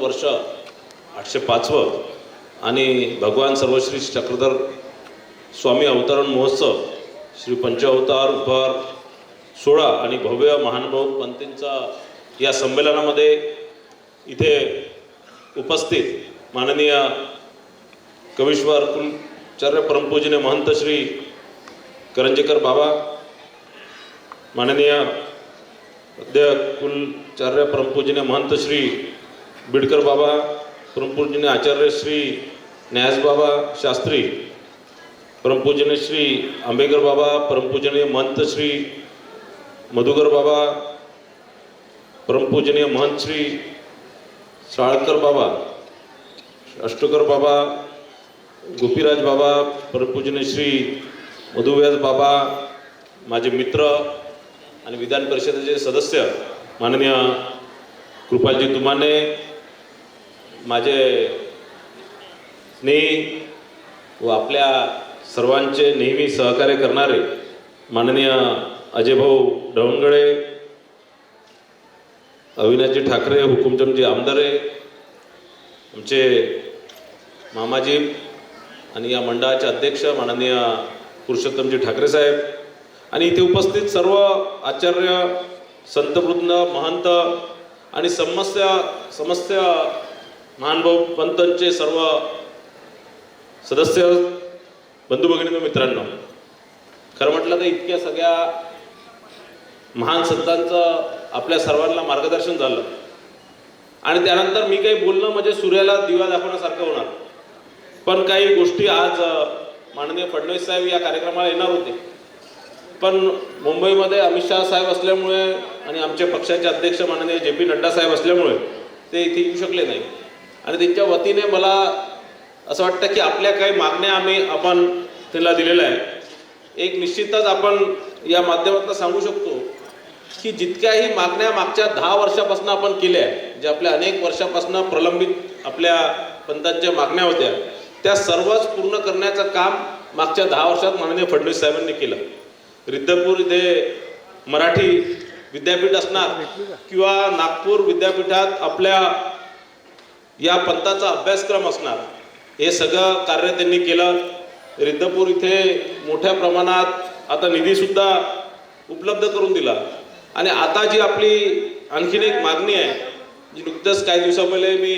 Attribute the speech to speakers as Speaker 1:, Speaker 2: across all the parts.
Speaker 1: वर्ष आठशे पाचवं आणि भगवान सर्वश्री चक्रधर स्वामी अवतरण महोत्सव श्री पंचावतार उपहार सोळा आणि भव्य महानुभाव पंतींचा या संमेलनामध्ये इथे उपस्थित माननीय कवीश्वर कुलचार्य परमपूजने महंत श्री करंजेकर बाबा माननीय अध्यक्ष कुलचार्य परमपूजने महंत श्री बिडकर बाबा परमपूजनीय आचार्य श्री न्यास बाबा शास्त्री परमपूजनीय श्री आंबेकर बाबा परमपूजनीय महंत श्री मधुकर बाबा परमपूजनीय महंत श्री साळकर बाबा अष्टकर बाबा गोपीराज बाबा परमपूजनीय श्री मधुव्यास बाबा माझे मित्र आणि विधान परिषदेचे सदस्य माननीय कृपालजी तुमाने माझे स्नेही व आपल्या सर्वांचे नेहमी सहकार्य करणारे माननीय अजयभाऊ ढवणगडे अविनाशजी ठाकरे हुकुमचंदजी आमदारे आमचे मामाजी आणि या मंडळाचे अध्यक्ष माननीय पुरुषोत्तमजी ठाकरे साहेब आणि इथे उपस्थित सर्व आचार्य संतवृंद महंत आणि समस्या समस्या महानुभाव पंतांचे सर्व सदस्य बंधू भगिनी मित्रांनो खरं म्हटलं तर इतक्या सगळ्या महान संतांचं आपल्या सर्वांना मार्गदर्शन झालं. आणि त्यानंतर मी काही बोलणं म्हणजे सूर्याला दिवा दाखवण्यासारखं होणार. पण काही गोष्टी आज माननीय फडणवीस साहेब या कार्यक्रमाला येणार होते. पण मुंबईमध्ये अमित शहा साहेब असल्यामुळे आणि आमच्या पक्षाचे अध्यक्ष माननीय जे पी नड्डा साहेब असल्यामुळे ते इथे येऊ शकले नाही आणि त्यांच्या वतीने मला असं वाटतं की आपल्या काही मागण्या आम्ही आपण त्यांना दिलेल्या आहे एक निश्चितच आपण या माध्यमातून सांगू शकतो की जितक्याही मागण्या मागच्या दहा वर्षापासून आपण केल्या आहे, जे आपल्या अनेक वर्षापासून प्रलंबित आपल्या पंतांच्या मागण्या होत्या त्या सर्वच पूर्ण करण्याचं काम मागच्या दहा वर्षात माननीय फडणवीस साहेबांनी केलं. रिद्धपूर इथे मराठी विद्यापीठ असणार किंवा नागपूर विद्यापीठात आपल्या या पंथाचा अभ्यासक्रम असणार. हे सगळं कार्य त्यांनी केलं. रिद्धपूर इथे मोठ्या प्रमाणात आता निधीसुद्धा उपलब्ध करून दिला. आणि आता जी आपली आणखीन एक मागणी आहे जी नुकतंच काही दिवसापहिले मी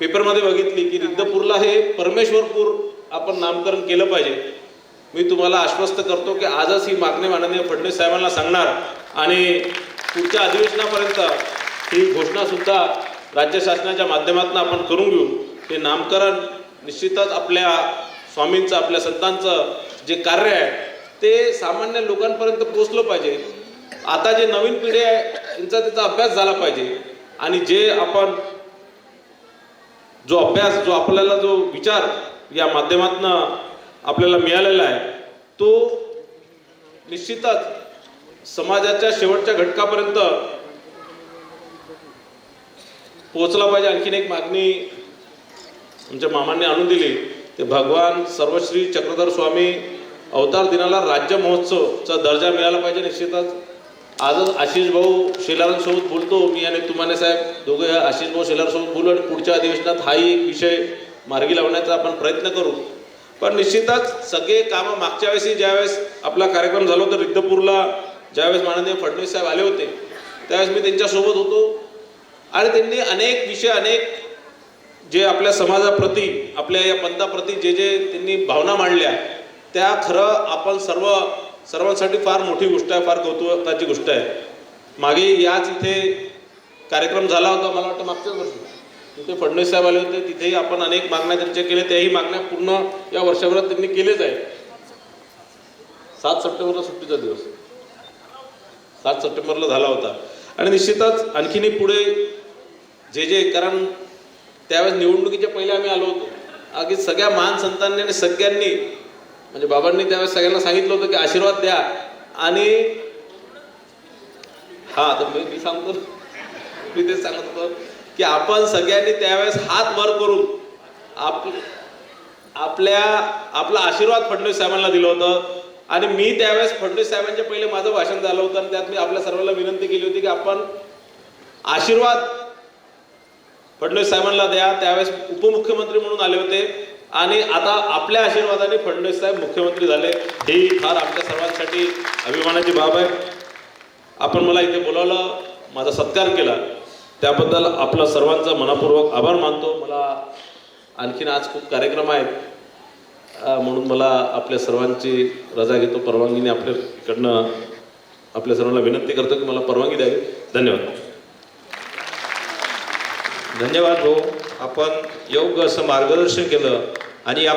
Speaker 1: पेपरमध्ये बघितली की रिद्धपूरला हे परमेश्वरपूर आपण नामकरण केलं पाहिजे. मी तुम्हाला आश्वस्त करतो की आजच ही मागणी माननीय फडणवीस साहेबांना सांगणार. आणि पुढच्या अधिवेशनापर्यंत ही घोषणासुद्धा राज्य शासनाच्या माध्यमातून आपण करून घेऊ. हे नामकरण निश्चितच आपल्या स्वामींचं आपल्या संतांचं जे कार्य आहे ते सामान्य लोकांपर्यंत पोचलं पाहिजे. आता जे नवीन पिढी आहे यांचा त्याचा अभ्यास झाला पाहिजे. आणि जे आपण जो अभ्यास जो आपल्याला जो विचार या माध्यमातून आपल्याला मिळालेला आहे तो निश्चितच समाजाच्या शेवटच्या घटकापर्यंत पोहोचला पाहिजे. आणखीन एक मागणी आमच्या मामांनी आणून दिली. ते भगवान सर्वश्री चक्रधर स्वामी अवतार दिनाला राज्य महोत्सवचा दर्जा मिळाला पाहिजे निश्चितच. आजच आशिष भाऊ शेलारांसोबत बोलतो. मी आणि तुमाने साहेब दोघे आशिष भाऊ शेलारसोबत बोलू आणि पुढच्या अधिवेशनात हाही एक विषय मार्गी लावण्याचा आपण प्रयत्न करू. पण निश्चितच सगळे कामं मागच्या वेळेस ज्यावेळेस आपला कार्यक्रम झाला होता रिद्धपूरला ज्यावेळेस माननीय फडणवीस साहेब आले होते त्यावेळेस मी त्यांच्यासोबत होतो. आणि त्यांनी अनेक विषय अनेक जे आपल्या समाजाप्रती आपल्या या पंथाप्रती जे जे त्यांनी भावना मांडल्या त्या खरं आपण सर्व सर्वांसाठी फार मोठी गोष्ट आहे फार कौतुकाची गोष्ट आहे. मागे याच इथे कार्यक्रम झाला होता मला वाटतं मागच्याच वर्षी. तिथे फडणवीस साहेब आले होते तिथेही आपण अनेक मागण्या त्यांच्या केल्या त्याही मागण्या पूर्ण या वर्षभरात त्यांनी केलेच आहे सात सप्टेंबरला सुट्टीचा दिवस. सात सप्टेंबरला झाला होता. आणि निश्चितच आणखीनही पुढे जे जे कारण त्यावेळेस निवडणुकीच्या पहिले आम्ही आलो होतो. अगदी सगळ्या महान संतांनी आणि सगळ्यांनी म्हणजे बाबांनी त्यावेळेस सगळ्यांना सांगितलं होतं की आशीर्वाद द्या. आणि हा तर मी मी सांगतो मी तेच सांगत होतो की आपण सगळ्यांनी त्यावेळेस हात वर करून आप आपल्या आपला आशीर्वाद फडणवीस साहेबांना दिलं होतं. आणि मी त्यावेळेस फडणवीस साहेबांच्या पहिले माझं भाषण झालं होतं आणि त्यात मी आपल्या सर्वांना विनंती केली होती की आपण आशीर्वाद फडणवीस साहेबांना द्या. त्यावेळेस उपमुख्यमंत्री म्हणून आले होते. आणि आता आपल्या आशीर्वादाने फडणवीस साहेब मुख्यमंत्री झाले. ही फार आमच्या सर्वांसाठी अभिमानाची बाब आहे. आपण मला इथे बोलावलं माझा सत्कार केला. त्याबद्दल आपला सर्वांचा मनापूर्वक आभार मानतो. मला आणखीन आज खूप कार्यक्रम आहेत. म्हणून मला आपल्या सर्वांची रजा घेतो. परवानगीने आपल्याकडनं आपल्या सर्वांना विनंती करतो की मला परवानगी द्यावी. धन्यवाद.
Speaker 2: धन्यवाद भाऊ. आपण योग्य असं मार्गदर्शन केलं आणि आप